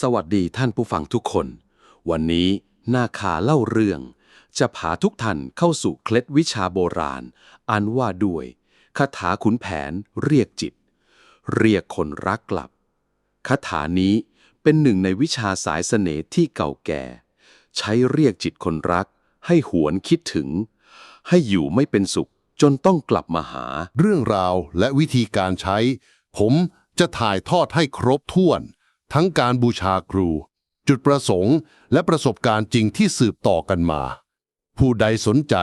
สวัสดีท่านผู้ฟังทุกคน วันนี้นาคาเล่าเรื่อง จะพาทุกท่านเข้าสู่เคล็ดวิชาโบราณ อันว่าด้วยคาถาขุนแผนเรียกจิต เรียกคนรักกลับคาถานี้เป็นหนึ่งในวิชาสายเสน่ห์ที่เก่าแก่ ใช้เรียกจิตคนรัก ให้หวนคิดถึง ให้อยู่ไม่เป็นสุขจนต้องกลับมาหา เรื่องราวและวิธีการใช้ ผมจะถ่ายทอดให้ครบถ้วน ทั้งการบูชาครู จุดประสงค์และประสบการณ์จริงที่สืบต่อกันมา ผู้ใดสนใจ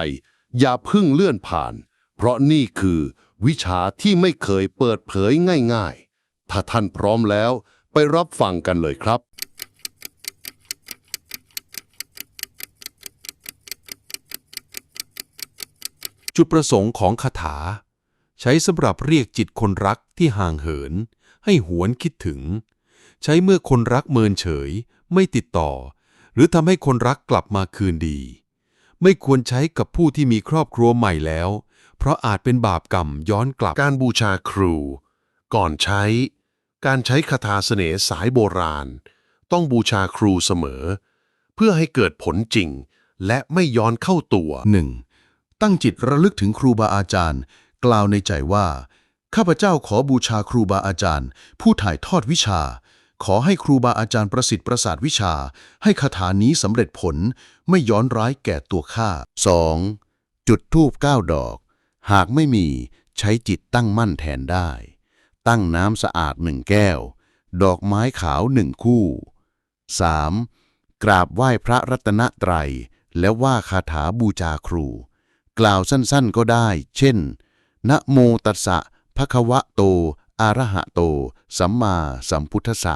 อย่าเพึ่งเลื่อนผ่าน เพราะนี่คือวิชาที่ไม่เคยเปิดเผยง่ายๆ ถ้าท่านพร้อมแล้วไปรับฟังกันเลยครับจุดประสงค์ของคาถา ใช้สำหรับเรียกจิตคนรักที่ห่างเหิน ให้หวนคิดถึง ใช้เมื่อคนรักเมินเฉย ไม่ติดต่อ หรือทำให้คนรักกลับมาคืนดี ไม่ควรใช้กับผู้ที่มีครอบครัวใหม่แล้ว เพราะอาจเป็นบาปกรรมย้อนกลับ การบูชาครู ก่อนใช้ การใช้คาถาเสน่ห์สายโบราณ ต้องบูชาครูเสมอ เพื่อให้เกิดผลจริง และไม่ย้อนเข้าตัว 1. ตั้งจิตระลึกถึงครูบาอาจารย์ กล่าวในใจว่า ข้าพเจ้าขอบูชาครูบาอาจารย์ ผู้ถ่ายทอดวิชา ขอให้ครูบาอาจารย์ประสิทธิ์ประสาทวิชา ให้คาถานี้สำเร็จผลไม่ย้อนร้ายแก่ตัวข้า 2. จุดธูปเก้าดอก หากไม่มีใช้จิตตั้งมั่นแทนได้ ตั้งน้ำสะอาดหนึ่งแก้ว ดอกไม้ขาวหนึ่งคู่ 3. กราบไหว้พระรัตนตรัย และว่าคาถาบูชาครู กล่าวสั้นๆก็ได้ เช่น นะโมตัสสะภะคะวะโต อะรหะโต สัมมาสัมพุทธสะ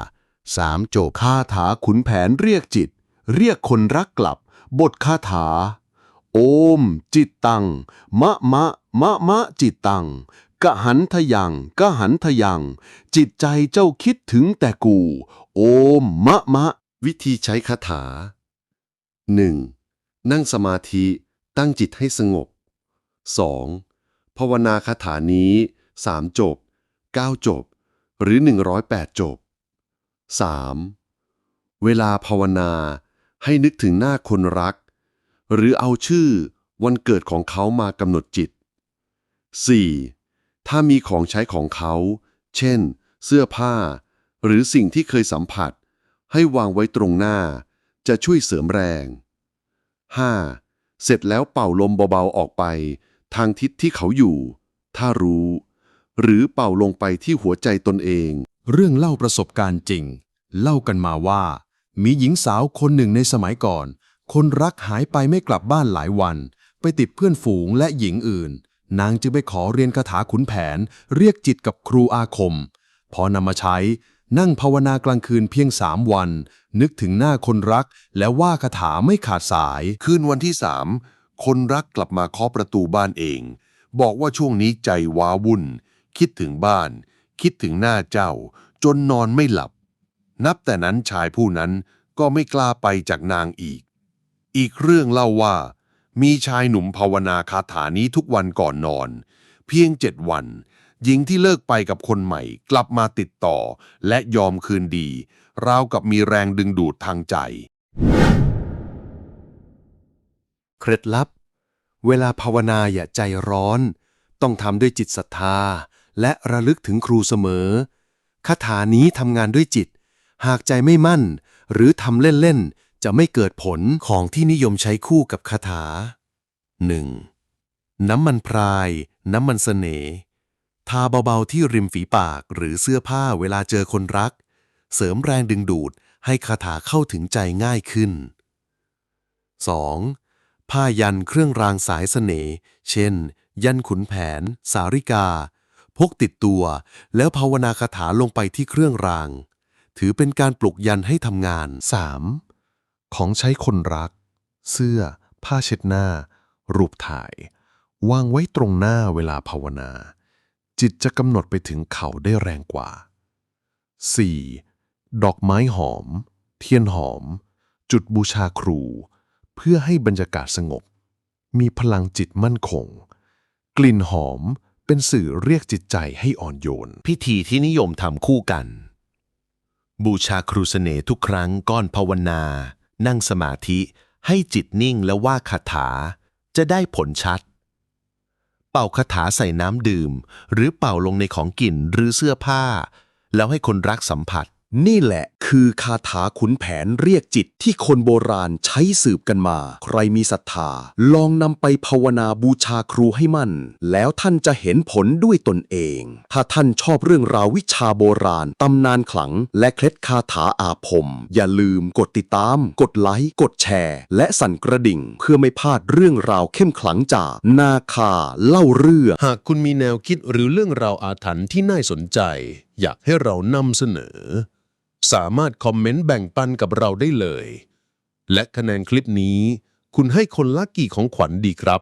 สามจบคาถาขุนแผนเรียกจิต เรียกคนรักกลับ บทคาถา โอม จิตตัง มะมะ มะมะ จิตตังกะหันทยังกะหันทยัง จิตใจเจ้าคิดถึงแต่กู โอม มะมะ วิธีใช้คาถา 1. นั่งสมาธิตั้งจิตให้สงบ 2. ภาวนาคาถานี้3จบ 9 จบ หรือ 108 จบ 3. เวลาภาวนาให้นึกถึงหน้าคนรัก หรือเอาชื่อวันเกิดของเขามากำหนดจิต 4. ถ้ามีของใช้ของเขา เช่น เสื้อผ้า หรือสิ่งที่เคยสัมผัส ให้วางไว้ตรงหน้า จะช่วยเสริมแรง 5. เสร็จแล้วเป่าลมเบาๆออกไป ทางทิศที่เขาอยู่ ถ้ารู้ หรือเป่าลงไปที่หัวใจตนเอง เรื่องเล่าประสบการณ์จริง เล่ากันมาว่า มีหญิงสาวคนหนึ่งในสมัยก่อน คนรักหายไปไม่กลับบ้านหลายวัน ไปติดเพื่อนฝูงและหญิงอื่น นางจึงไปขอเรียนคาถาขุนแผน เรียกจิตกับครูอาคม พอนำมาใช้ นั่งภาวนากลางคืนเพียงสามวัน นึกถึงหน้าคนรัก และว่าคาถาไม่ขาดสาย คืนวันที่สามคนรักกลับมาเคาะประตูบ้านเอง บอกว่าช่วงนี้ใจว้าวุ่น คิดถึงบ้าน คิดถึงหน้าเจ้า จนนอนไม่หลับ นับแต่นั้นชายผู้นั้นก็ไม่กล้าไปจากนางอีก อีกเรื่องเล่าว่า มีชายหนุ่มภาวนาคาถานี้ทุกวันก่อนนอน เพียงเจ็ดวัน หญิงที่เลิกไปกับคนใหม่ กลับมาติดต่อ และยอมคืนดี ราวกับมีแรงดึงดูดทางใจ เคล็ดลับ เวลาภาวนาอย่าใจร้อน ต้องทำด้วยจิตศรัทธา และระลึกถึงครูเสมอ คาถานี้ทำงานด้วยจิต หากใจไม่มั่น หรือทำเล่น ๆ จะไม่เกิดผลของที่นิยมใช้คู่กับคาถา 1. น้ำมันพราย น้ำมันเสน่ห์ทาเบา ๆ ที่ริมฝีปากหรือเสื้อผ้าเวลาเจอคนรัก เสริมแรงดึงดูดให้คาถาเข้าถึงใจง่ายขึ้น 2. ผ้ายันเครื่องรางสายเสน่ห์ เช่น ยันขุนแผน สาริกา พกติดตัว แล้วภาวนาคาถาลงไปที่เครื่องราง ถือเป็นการปลุกยันให้ทำงาน 3. ของใช้คนรัก เสื้อ ผ้าเช็ดหน้า รูปถ่าย วางไว้ตรงหน้าเวลาภาวนา จิตจะกำหนดไปถึงเขาได้แรงกว่า 4. ดอกไม้หอม เทียนหอม จุดบูชาครู เพื่อให้บรรยากาศสงบ มีพลังจิตมั่นคง กลิ่นหอม เป็นสื่อเรียกจิตใจให้อ่อนโยน พิธีที่นิยมทำคู่กัน บูชาครูเสน่ห์ทุกครั้งก้อนภาวนา นั่งสมาธิให้จิตนิ่งและว่าคาถา จะได้ผลชัด เป่าคาถาใส่น้ำดื่ม หรือเป่าลงในของกินหรือเสื้อผ้า แล้วให้คนรักสัมผัส นี่แหละคือคาถาขุนแผนเรียกจิตที่คนโบราณใช้สืบกันมา ใครมีศรัทธา ลองนำไปภาวนาบูชาครูให้มั่น แล้วท่านจะเห็นผลด้วยตนเอง ถ้าท่านชอบเรื่องราววิชาโบราณ ตำนานขลัง และเคล็ดคาถาอาคม อย่าลืมกดติดตาม กดไลค์ กดแชร์ และสั่นกระดิ่ง เพื่อไม่พลาดเรื่องราวเข้มขลังจากนาคาเล่าเรื่อง หากคุณมีแนวคิดหรือเรื่องราวอาถรรพ์ที่น่าสนใจ อยากให้เรานำเสนอ สามารถคอมเมนต์แบ่งปันกับเราได้เลย และคะแนนคลิปนี้ คุณให้คนละกี่ของขวัญดีครับ